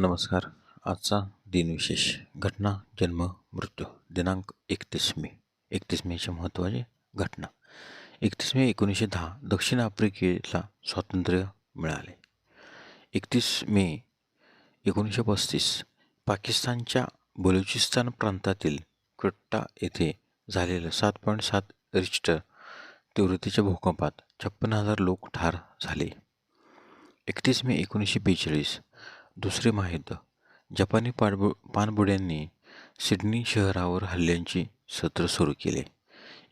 नमस्कार. आजचा दिनविशेष घटना जन्म मृत्यू दिनांक एकतीस मे एकतीस मेची महत्त्वाची घटना. एकतीस मे एकोणीसशे दहा दक्षिण आफ्रिकेला स्वातंत्र्य मिळाले. एकतीस मे एकोणीसशे पस्तीस पाकिस्तानच्या बलुचिस्तान प्रांतातील क्विट्टा येथे झालेलं सात पॉईंट सात रिस्टर तीव्रतेच्या भूकंपात छप्पन हजार लोक ठार झाले. एकतीस मे एकोणीसशे बेचाळीस दुसरे महायुद्ध जपानी पाणबु पाणबुड्यांनी सिडनी शहरावर हल्ल्यांची सत्र सुरू केले.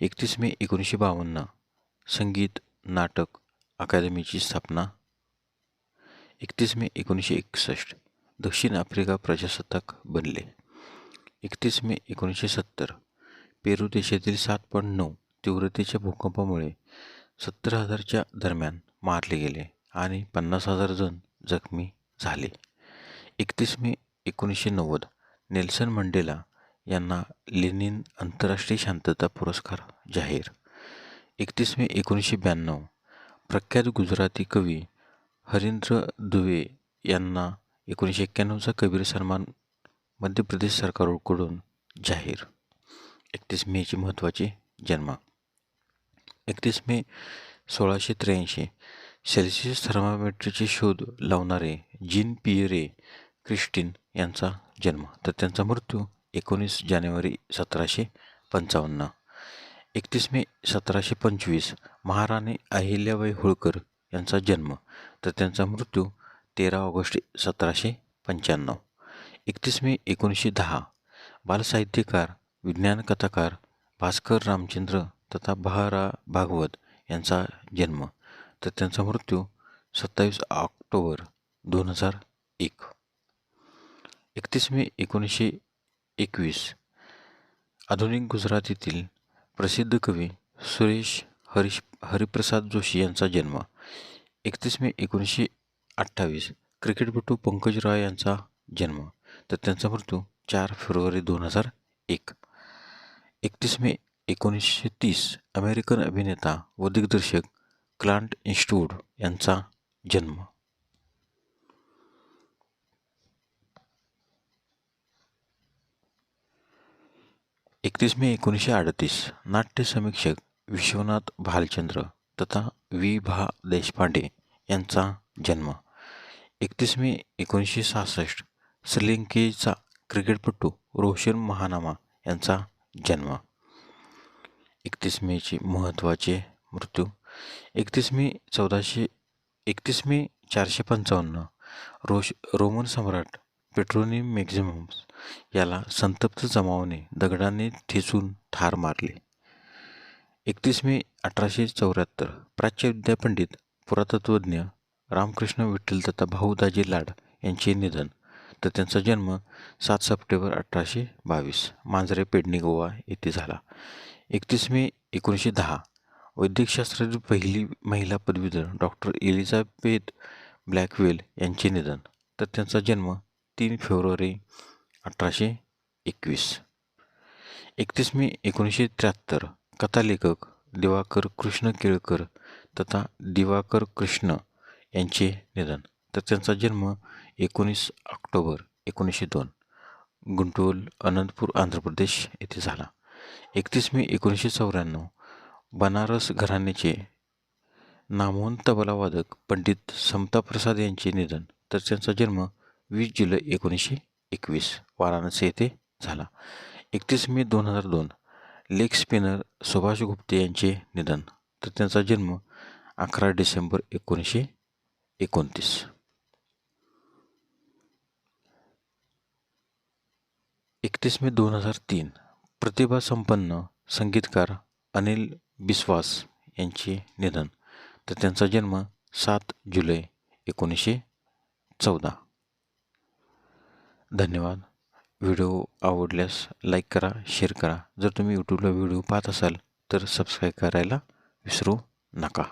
एकतीस मे एकोणीसशे बावन्न संगीत नाटक अकादमीची स्थापना. एकतीस मे एकोणीसशे एकसष्ट दक्षिण आफ्रिका प्रजासत्ताक बनले. एकतीस मे एकोणीसशे सत्तर पेरू देशातील सात पॉईंट नऊ तीव्रतेच्या भूकंपामुळे सत्तर हजारच्या दरम्यान मारले गेले आणि पन्नास हजार जण जखमी झाले. एकतीस मे एकोणीसशे नव्वद. नेल्सन मंडेला यांना लेनिन आंतरराष्ट्रीय शांतता पुरस्कार जाहीर. एकतीस मे एकोणीसशे ब्याण्णव. प्रख्यात गुजराती कवी हरिंद्र दुवे यांना एकोणीसशे एक्क्याण्णवचा कबीर सन्मान मध्य प्रदेश सरकारकडून जाहीर. एकतीस मेची महत्त्वाची जन्म. एकतीस मे सोळाशे त्र्याऐंशी. सेल्सिअस थर्मामीटरचे शोध लावणारे जीन पियरे क्रिस्टीन यांचा जन्म. तर त्यांचा मृत्यू एकोणीस जानेवारी सतराशे पंचावन्न. एकतीस मे सतराशे पंचवीस महाराणी अहिल्याबाई होळकर यांचा जन्म. तर त्यांचा मृत्यू तेरा ऑगस्ट सतराशे पंच्याण्णव. एकतीस मे एकोणीसशे दहा बालसाहित्यकार विज्ञान कथाकार भास्कर रामचंद्र तथा बहारा भागवत यांचा जन्म. तर त्यांचा मृत्यू सत्तावीस ऑक्टोबर दोन हजार एक. एकतीस मे एकोणीसशे एकवीस. आधुनिक गुजरातीतील प्रसिद्ध कवी सुरेश हरीश हरिप्रसाद जोशी यांचा जन्म एकतीस मे एकोणीसशे अठ्ठावीस क्रिकेटपटू पंकज रॉय यांचा जन्म तर त्यांचा मृत्यू चार फेब्रुवारी दोन हजार एक. एकतीस मे एकोणीसशे तीस अमेरिकन अभिनेता व दिग्दर्शक क्लांट इन्स्टूड यांचा जन्म एकतीस मे एकोणीसशे अडतीस. नाट्य समीक्षक विश्वनाथ भालचंद्र तथा वि भा. देशपांडे यांचा जन्म. एकतीस मे एकोणीसशे सहासष्ट. श्रीलंकेचा क्रिकेटपटू रोशन महानामा यांचा जन्म. एकतीस मेचे महत्त्वाचे मृत्यू. एकतीस मे चौदाशे एकतीस मे चारशे पंचावन्न. रोश रोमन सम्राट पेट्रोनी मॅक्झिमम्स याला संतप्त जमावाने दगडाने ठेचून ठार मारले. एकतीस मे अठराशे चौऱ्याहत्तर प्राच्य विद्यापंडित पुरातत्वज्ञ रामकृष्ण विठ्ठल तथा भाऊदाजी लाड यांचे निधन तर त्यांचा जन्म सात सप्टेंबर अठराशे बावीस मांजरे पेडणी गोवा येथे झाला. एकतीस मे एकोणीसशे दहा वैद्यकशास्त्रातील पहिली महिला पदवीधर डॉक्टर एलिझाबेथ ब्लॅकवेल यांचे निधन तर त्यांचा जन्म तीन फेब्रुवारी अठराशे एकवीस. एकतीस मे एकोणीसशे त्र्याहत्तर. कथालेखक दिवाकर कृष्ण केळकर तथा दिवाकर कृष्ण यांचे निधन. तर त्यांचा जन्म एकोणीस ऑक्टोबर एकोणीसशे दोन. गुंटूल अनंतपूर आंध्र प्रदेश येथे झाला. एकतीस मे एकोणीसशे चौऱ्याण्णव. बनारस घराण्याचे नामवंत तबलावादक पंडित समताप्रसाद यांचे निधन. तर त्यांचा जन्म वीस जुलै एकोणीसशे एकवीस वाराणसी येथे झाला. एकतीस मे दोन हजार दोन लेग स्पिनर सुभाष गुप्ते यांचे निधन तर त्यांचा जन्म अकरा डिसेंबर एकोणीसशे एकोणतीस. एकतीस मे दोन हजार तीन प्रतिभासंपन्न संगीतकार अनिल बिस्वास यांचे निधन तर त्यांचा जन्म सात जुलै एकोणीसशे चौदा. धन्यवाद. व्हिडिओ आवडल्यास लाईक करा शेअर करा. जर तुम्ही यूट्यूबला व्हिडिओ पाहत असाल तर सबस्क्राईब करायला विसरू नका.